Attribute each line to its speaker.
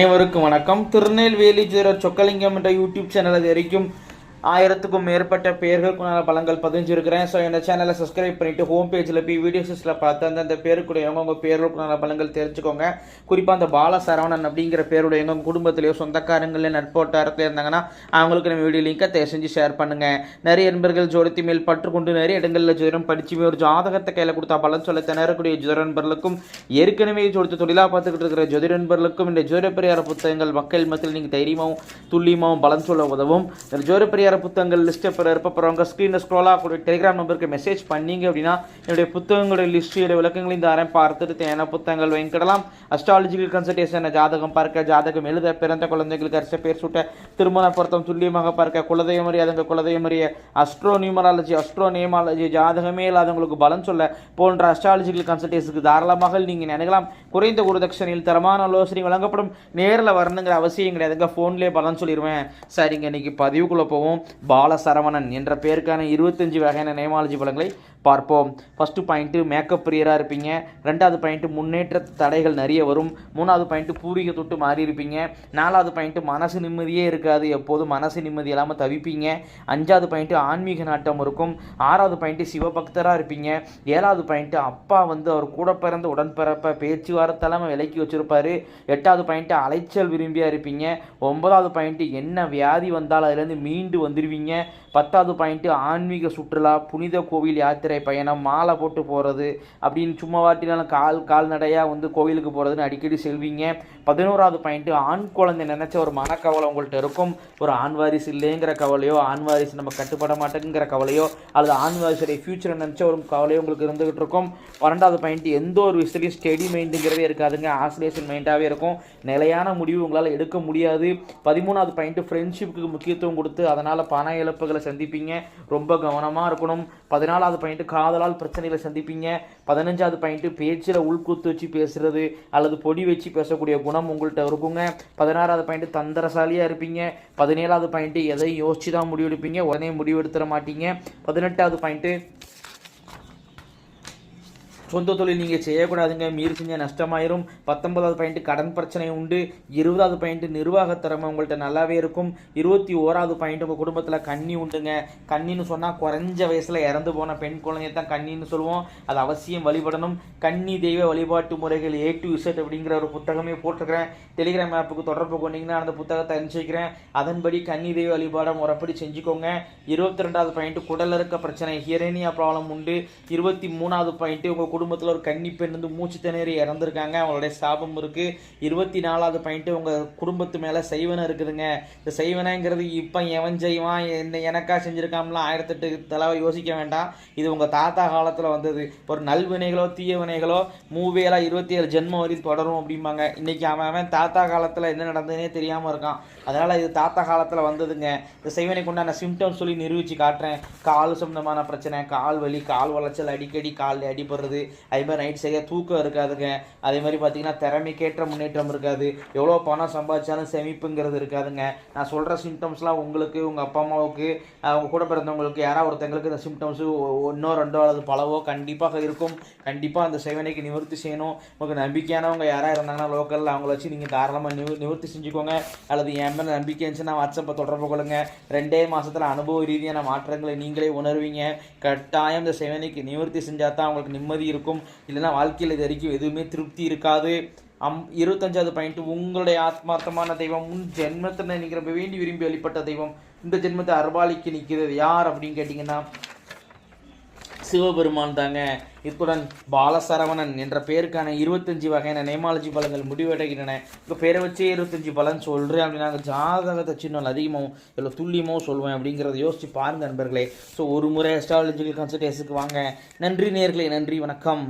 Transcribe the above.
Speaker 1: அனைவருக்கும் வணக்கம். திருநெல்வேலி ஜீரர் சொக்கலிங்கம் என்ற யூடியூப் சேனல் அது வரைக்கும் ஆயிரத்துக்கும் மேற்பட்ட பேர்களுக்குண்டான பலங்கள் பதிஞ்சிருக்கிறேன். ஸோ இந்த சேனலை சப்ஸ்கிரைப் பண்ணிட்டு ஹோம் பேஜில் போய் வீடியோஸில் பார்த்து அந்தந்த பேருக்குடையவங்க உங்கள் பேர்களுக்குண்டான பலங்கள் தெரிஞ்சுக்கோங்க. குறிப்பாக அந்த பால சரவணன் அப்படிங்கிற பேருடையவங்க உங்கள் குடும்பத்திலேயோ சொந்தக்காரங்களே நட்போட்டாரத்தில் இருந்தாங்கன்னா அவங்களுக்கு நம்ம வீடியோ லிங்கை தயவு செஞ்சு ஷேர் பண்ணுங்கள் நிறைய நண்பர்கள் ஜோடத்தி மேல் பற்றுக்கொண்டு நிறைய இடங்களில் ஜோதிடம் படிச்சுமே ஒரு ஜாதகத்தை கையில் கொடுத்தா பலன் சொல்ல திணறக்கூடிய ஜோதிட நண்பர்களுக்கும் ஏற்கனவே ஜோடித்து தொழிலாக பார்த்துக்கிட்டு இருக்கிற ஜோதிட நண்பர்களுக்கும் இந்த ஜோதிட புத்தகங்கள் மக்கள் மத்தியில் நீங்கள் தைரியமாகவும் துல்லியமாகவும் பலன் சொல்ல உதவும். இந்த ஜோதிட பெரியார புத்தகங்கள் லிஸ்ட்டை பெற இருப்ப ஸ்க்ரீனில் ஸ்க்ரோலாக கூட டெலிகிராம் நம்பருக்கு மெசேஜ் பண்ணீங்க அப்படின்னா என்னுடைய புத்தகங்களுடைய லிஸ்ட்டு விளக்கங்களையும் தாரேன் பார்த்துட்டு தேவையான புத்தகங்கள் வாங்கிக்கிடலாம் அஸ்ட்ராலஜிக்கல் கன்சல்டேஷன் ஜாதகம் பார்க்க ஜாதகம் எழுத பிறந்த குழந்தைகளுக்கு அரச பேர் சூட்ட திருமண பொருத்தம் துல்லியமாக பார்க்க குலதெய்வம் அறியாதவங்க குலதெய்வம் அறிய அஸ்ட்ரோ நியூமராலஜி அஸ்ட்ரோ நியமாலஜி ஜாதகமே இல்லாதவங்களுக்கு பலன் சொல்ல போன்ற அஸ்ட்ராலஜிக்கல் கன்சல்டேஷனுக்கு தாராளமாக நீங்கள் நினைக்கலாம். குறைந்த குருதட்சணையில் தரமான ஆலோசனை வழங்கப்படும். நேரில் வரணுங்கிற அவசியம் கிடையாதுங்க. ஃபோன்லேயே பலன் சொல்லிடுவேன் சரிங்க இன்னைக்கு பதிவுக்குள்ளே போவோம். பாலசரவணன் என்ற பெயருக்கான இருபத்தஞ்சு வகையான நேமாலஜி பலங்களை பார்ப்போம். ஃபஸ்ட்டு பாயிண்ட்டு மேக்கப் பிரியராக இருப்பீங்க. ரெண்டாவது பாயிண்ட்டு முன்னேற்ற தடைகள் நிறைய வரும். மூணாவது பாயிண்ட்டு பூர்வீக தொட்டு மாறி இருப்பீங்க. நாலாவது பாயிண்ட்டு மனசு நிம்மதியே இருக்காது. எப்போதும் மனசு நிம்மதி இல்லாமல் தவிப்பீங்க. அஞ்சாவது பாயிண்ட்டு ஆன்மீக நாட்டம் இருக்கும். ஆறாவது பாயிண்ட்டு சிவபக்தராக இருப்பீங்க. ஏழாவது பாயிண்ட்டு அப்பா வந்து அவர் கூட பிறந்த உடன்பிறப்ப பேச்சுவார்த்தெல்லாம் விலக்கி வச்சுருப்பாரு. எட்டாவது பாயிண்ட்டு அலைச்சல் விரும்பியாக இருப்பீங்க. ஒன்பதாவது பாயிண்ட்டு என்ன வியாதி வந்தால் அதுலேருந்து மீண்டு வந்துடுவீங்க பத்தாவது பாயிண்ட்டு ஆன்மீக சுற்றுலா புனித கோவில் யாத்திரை பயணம் மாலை போட்டு போகிறது அப்படின்னு சும்மா வாட்டினாலும் கால் கால்நடையாக வந்து கோவிலுக்கு போகிறதுன்னு அடிக்கடி செல்வீங்க. பதினோராவது பாயிண்ட்டு ஆண் குழந்தை நினச்ச ஒரு மனக்கவலை உங்கள்கிட்ட இருக்கும்? ஒரு ஆண் வாரிசு இல்லைங்கிற கவலையோ ஆண் வாரிசு நம்ம கட்டுப்பட மாட்டேங்கிற கவலையோ அல்லது ஆண் வாரிசுடைய ஃபியூச்சரை நினச்ச ஒரு கவலையோ உங்களுக்கு இருந்துகிட்டு இருக்கும்? பன்னெண்டாவது பாயிண்ட்டு எந்த ஒரு விஷயத்துலையும் ஸ்டெடி மைண்டுங்கிறதே இருக்காதுங்க. ஆசிலேஷன் மைண்டாகவே இருக்கும். நிலையான முடிவு உங்களால் எடுக்க முடியாது. பதிமூணாவது பாயிண்ட்டு ஃப்ரெண்ட்ஷிப்புக்கு முக்கியத்துவம் கொடுத்து அதனால் பண இழப்புகளை சந்திப்பீங்க. ரொம்ப கவனமாக இருக்கணும். பதினாலாவது பாயிண்ட் பாயிண்ட்டு காதலால் பிரச்சனைகளை சந்திப்பீங்க. பதினஞ்சாவது பாயிண்ட்டு பேச்சில் உள்கூத்து வச்சு பேசுகிறது அல்லது பொடி வச்சு பேசக்கூடிய குணம் உங்கள்கிட்ட இருக்குங்க. பதினாறாவது பாயிண்ட்டு தந்திரசாலியாக இருப்பீங்க. பதினேழாவது பாயிண்ட்டு எதையும் யோசிச்சு தான் முடிவெடுப்பீங்க? உடனே முடிவெடுத்துட மாட்டீங்க. பதினெட்டாவது பாயிண்ட்டு சொந்த தொழில் நீங்கள் செய்யக்கூடாதுங்க. மீறி செஞ்சால் நஷ்டமாயிரும். பத்தொன்பதாவது பாயிண்ட்டு கடன் பிரச்சனை உண்டு. இருபதாவது பாயிண்ட்டு நிர்வாக திறமை உங்கள்கிட்ட நல்லாவே இருக்கும். இருபத்தி ஓராவது பாயிண்ட் உங்கள் குடும்பத்தில் கண்ணி உண்டுங்க. கண்ணின்னு சொன்னால் குறைஞ்ச வயசில் இறந்து போன பெண் குழந்தைய தான் கண்ணின்னு சொல்லுவோம். அது அவசியம் வழிபடணும். கன்னி தெய்வ வழிபாட்டு முறைகள் ஏ டு இசட் அப்படிங்கிற ஒரு புத்தகமே போட்டிருக்கிறேன். டெலிகிராம் ஆப்புக்கு தொடர்பு கொண்டீங்கன்னா அந்த புத்தகத்தை அனுப்பிச்சிக்கிறேன் அதன்படி கன்னி தெய்வ வழிபாடை முறைப்படி செஞ்சுக்கோங்க. இருபத்தி ரெண்டாவது பாயிண்ட் குடல் இருக்க பிரச்சனை. ஹியரேனியா ப்ராப்ளம் உண்டு. இருபத்தி மூணாவது பாயிண்ட் உங்கள் குடும்பத்தில் ஒரு கன்னி பெண் வந்து மூச்சு திணறி இறந்துருக்காங்க. அவங்களுடைய சாபம் இருக்குது இருபத்தி நாலாவது பாயிண்ட்டு உங்கள் குடும்பத்து மேலே செய்வனை இருக்குதுங்க. இந்த செய்வனைங்கிறது இப்போ எவன் செய்வான்? என்ன எனக்கா செஞ்சுருக்காமலாம் ஆயிரத்தெட்டு தடவை யோசிக்க வேண்டாம். இது உங்கள் தாத்தா காலத்தில் வந்தது. ஒரு நல்வினைகளோ தீய வினைகளோ இருபத்தி ஏழு ஜென்மம் வரி தொடரும் அப்படிம்பாங்க. இன்றைக்கி அவன் அவன் தாத்தா காலத்தில் என்ன நடந்ததுனே தெரியாமல் இருக்கான். அதனால் இது தாத்தா காலத்தில் வந்ததுங்க. இந்த செய்வனைக்கு உண்டான சிம்டம்ஸ் சொல்லி நிரூபித்து காட்டுறேன். கால் சம்பந்தமான பிரச்சனை கால் வலி கால் வளைச்சல் அடிக்கடி காலில் அடிபடுறது. அதே மாதிரி நைட் சரியாக தூக்கம் இருக்காதுங்க. அதே மாதிரி பார்த்தீங்கன்னா திறமைக்கேற்ற முன்னேற்றம் இருக்காது. எவ்வளோ பணம் சம்பாதிச்சாலும் செமிப்புங்கிறது இருக்காதுங்க. நான் சொல்கிற சிம்டம்ஸ்லாம் உங்களுக்கு உங்கள் அப்பா அம்மாவுக்கு அவங்க கூட பிறந்தவங்களுக்கு யாராவது ஒருத்தங்களுக்கு இந்த சிம்டம்ஸு ஒன்றோ ரெண்டோ அல்லது பலவோ கண்டிப்பாக இருக்கும். கண்டிப்பாக அந்த சேவனைக்கு நிவர்த்தி செய்யணும். உங்களுக்கு நம்பிக்கையானவங்க யாராக இருந்தாங்கன்னா லோக்கலில் அவங்கள வச்சு நீங்கள் தாராளமாக நிவ நிவர்த்தி செஞ்சுக்கோங்க. அல்லது என் மேலே நம்பிக்கை இருந்துச்சுன்னா வாட்ஸ்அப்பை தொடர்பு கொள்ளுங்க. ரெண்டே மாதத்தில் அனுபவ ரீதியான மாற்றங்களை நீங்களே உணர்வீங்க. கட்டாயம் இந்த சேவனைக்கு நிவர்த்தி செஞ்சால் தான் அவங்களுக்கு நிம்மதி இருக்கும். இருக்கும். இல்லைன்னா வாழ்க்கையில் இது வரைக்கும் எதுவுமே திருப்தி இருக்காது. அம் இருபத்தஞ்சாவது பாயிண்ட் உங்களுடைய ஆத்மார்த்தமான தெய்வம் முன் ஜென்மத்தில் நீங்கள் வேண்டி விரும்பி வழிபட்ட தெய்வம் இந்த ஜென்மத்தை அர்பாலிக்கு நிற்கிறது யார் அப்படின்னு கேட்டிங்கன்னா சிவபெருமான் தாங்க. இத்துடன் பாலசரவணன் என்ற பேருக்கான இருபத்தஞ்சி வகையான நேமாலஜி பலங்கள் முடிவடைகின்றன. இப்போ பேரை வச்சே இருபத்தஞ்சி பலன் சொல்கிறேன் அப்படின்னா ஜாதகத்தை சின்ன அதிகமாகவும் இல்லை துல்லியமாகவும் சொல்வேன் அப்படிங்கிறத யோசிச்சு பாருங்கள் நண்பர்களே. ஸோ ஒரு முறை அஸ்ட்ராலஜிக்கல் கன்சல்டேஷனுக்கு வாங்க. நன்றி நேர்களே நன்றி வணக்கம்.